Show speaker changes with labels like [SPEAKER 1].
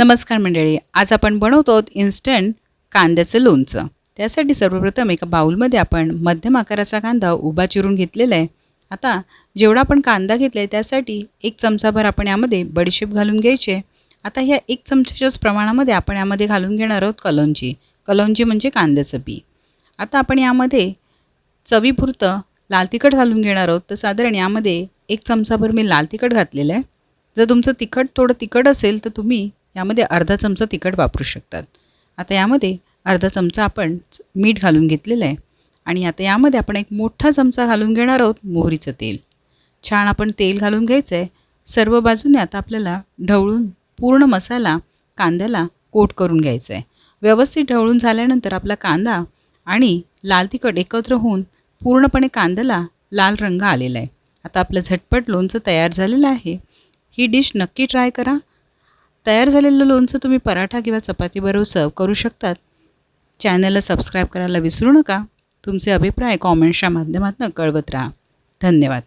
[SPEAKER 1] नमस्कार मंडळी आज आपण बनवतो आहोत इन्स्टंट कांद्याचं लोणचं. त्यासाठी सर्वप्रथम एका बाऊलमध्ये आपण मध्यम आकाराचा कांदा उभा चिरून घेतलेला आहे. आता जेवढा आपण कांदा घेतला आहे त्यासाठी एक चमचाभर आपण यामध्ये बडीशेप घालून घ्यायचे आता ह्या एक चमच्याच्याच प्रमाणामध्ये आपण यामध्ये घालून घेणार आहोत कलौंजी. कलौंजी म्हणजे कांद्याचं बी आता आपण यामध्ये चवीपुरतं लाल तिखट घालून घेणार आहोत. तर साधारण यामध्ये एक चमचाभर मी लाल तिखट घातलेलं आहे. जर तुमचं तिखट थोडं तिखट असेल तर तुम्ही यामध्ये अर्धा चमचा तिखट वापरू शकतात. आता यामध्ये अर्धा चमचा आपण च- मीठ घालून घेतलेलं आहे आणि आता यामध्ये आपण एक मोठा चमचा घालून घेणार आहोत मोहरीचं तेल. छान आपण तेल घालून घ्यायचं आहे सर्व बाजूने आता आपल्याला ढवळून पूर्ण मसाला कांद्याला कोट करून घ्यायचा आहे व्यवस्थित ढवळून झाल्यानंतर आपला कांदा आणि लाल तिखट एकत्र होऊन पूर्णपणे कांद्याला लाल रंग आलेला आहे. आता आपलं झटपट लोणचं तयार झालेलं आहे. ही डिश नक्की ट्राय करा. तयार झालेलं लोणचं तुम्ही पराठा किंवा चपातीबरोबर सर्व करू शकतात. चॅनलला सबस्क्राईब करायला विसरू नका. तुमचे अभिप्राय कॉमेंट्सच्या माध्यमातून कळवत राहा. धन्यवाद.